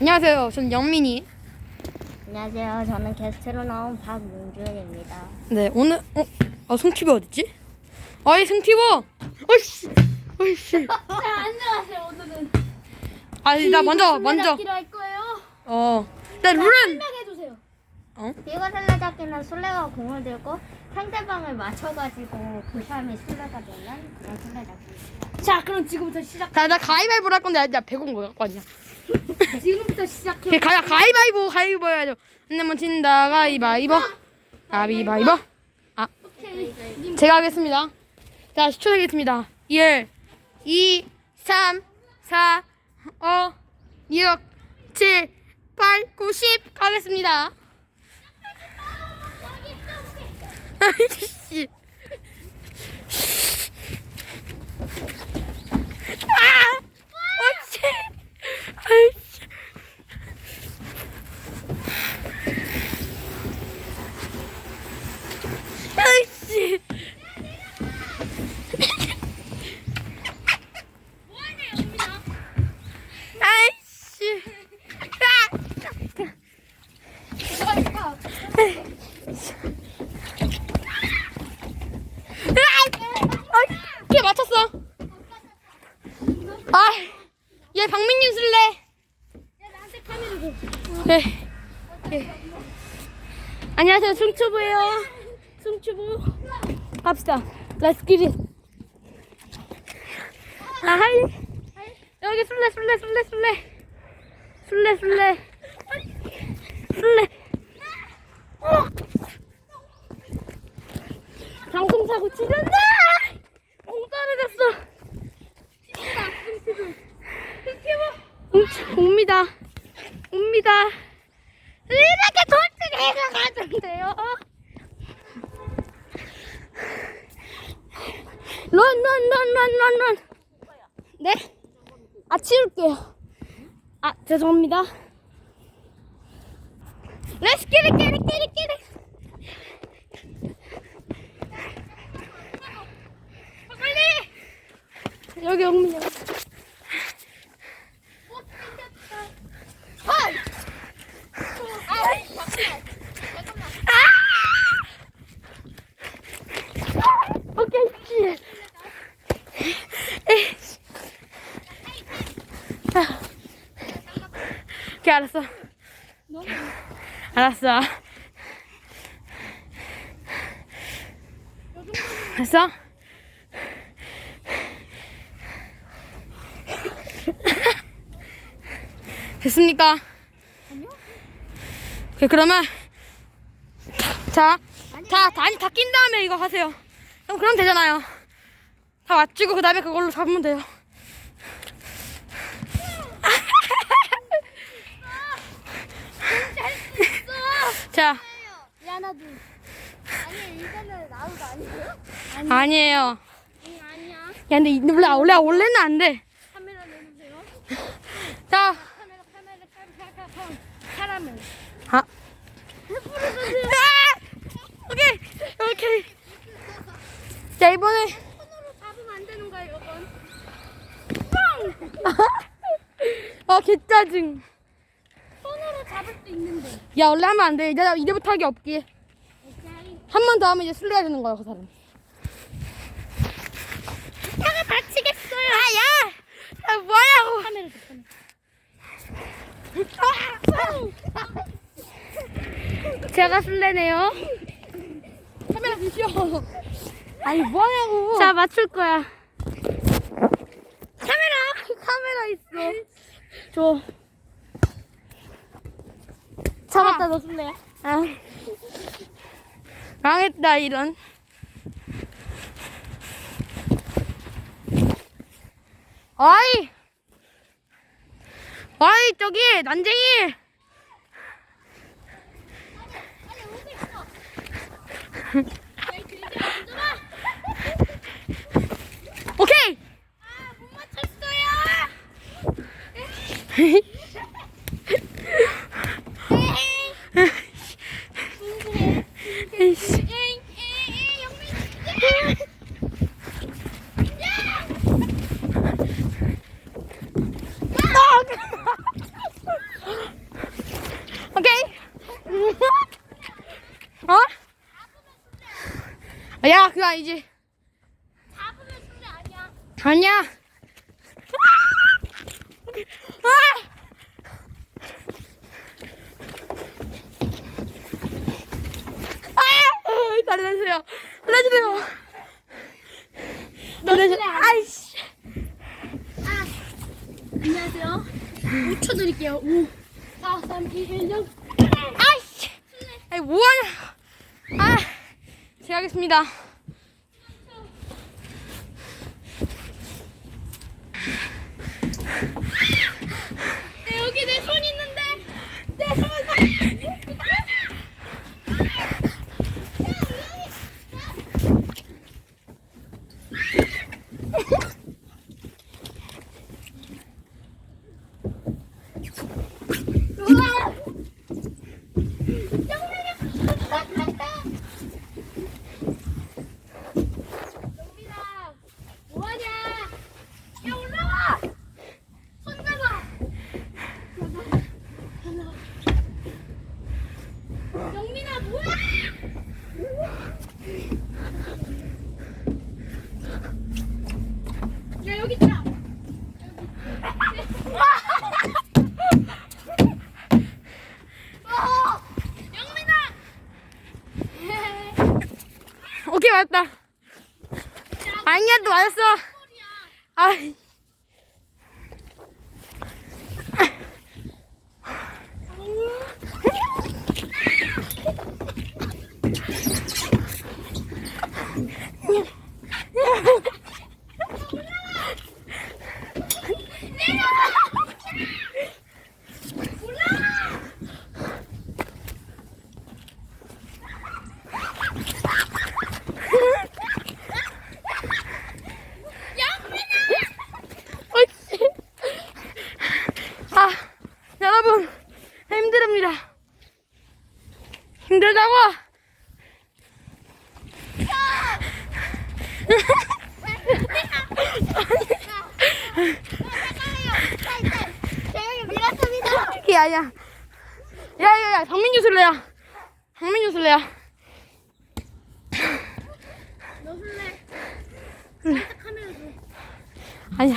안녕하세요. 저는 영민이. 안녕하세요. 저는 게스트로 나온 박윤주입니다. 네, 오늘 어, 아 송티버 어딨지? 아이 송티버. 어이씨, 어이씨. 자, 안녕하세요. 오늘은 아니 나 먼저 먼저. 할 거예요. 어, 나 룰은 설명해 주세요. 어? 이거 술래잡기는 술래가 공을 들고 상대방을 맞춰가지고 그 사람이 술래가 되면 그냥 술래잡기. 자, 그럼 지금부터 시작. 나, 나 가위바위보 할 건데 나 100원 뭐 갖고 왔냐? 지금부터 시작해. 그 가, 가위바위보 가위바위보 해야죠. 한대만 친다 가위바위보. 가위바위보. 아. 제가 하겠습니다. 자, 10초 되겠습니다. 1, 2, 3, 4, 5, 6, 7, 8, 9, 10 가겠습니다. 아이씨. 아! 어씨. 아이씨. 아이씨. 아이씨. 아! 아, 걔 맞췄어. 아, 얘 박민윤 쓸래. 나한테 카메라 줘. 네. 네. 안녕하세요, 승추부예요. 승추부. 갑시다. Let's get it. 아, 하이. 여기 술래, 술래, 술래, 술래. 술래, 술래. 술래. 어. 방송사고 치는다! 공 떨어졌어. 응, 옵니다. 옵니다. 이렇게 돌진해서 가던데요. 런, 런, 런, 런, 런, 런. 네? 아, 치울게요. 아, 죄송합니다. Let's get it, get it, get it, get it. 여기! 오케이, 씨. 에이. 아. 오케이, 알았어. 알았어. 알았어? 됐습니까? 오케이, 그러면 자, 자, 다니 다낀 다음에 이거 하세요. 그럼 되잖아요. 다 맞추고 그 다음에 그걸로 잡으면 돼요. 자, 미안하지. 아니, 이거는 나우가 아니고요? 아니에요. 응, 아니야. 야, 근데 이- 원래 원래 원래는 안 돼. 카메라 내주세요. 자, 카메라, 카메라, 카메라, 카메라. 아, 아! 오케이, 오케이. 자 이번에 손으로 잡으면 안 되는 거야, 이건. 어 개짜증. 손으로 잡을 수 있는데. 야 원래 하면 안 돼. 이제 이제부터 하기 없기. 한 번 더 하면 이제 술래야 되는 거야 그 사람. 내가 다치겠어요. 아 야, 야 뭐냐고. 카메라 줘. 제가 술래네요. 카메라 주시오. 아니 뭐하냐고. 자 맞출 거야. 카메라 카메라 있어. 줘. 잡았다, 너 술래야. 아. 망했다 이런. 아이. 아이 저기 난쟁이. 오케이. 못 맞췄어요. 야 그거 아니지 잡으면 술래 아니야. 아니야 아! 아! 살려주세요 살려주세요 살려주세요 아이씨 안녕하세요. 5초 드릴게요. 5, 4, 3, 2, 1, 0. 아이씨 아이 뭐하냐 아 제가 하겠습니다 여기 내 손 있는데. 내 손. 영민아, 뭐하냐? 야 올라와! 손 잡아! 영민아 뭐야? 야 여기 있다. 어, 영민아. 오케이 맞다 또 맞았어. 아이 어이씨. 아, 여러분, 힘듭니다. 힘들다고? 제가 이게 아니야. 야, 야, 야, 박민주 술래야. 박민주 술래야. 너 술래? 살짝 카메라 줘. 아니야.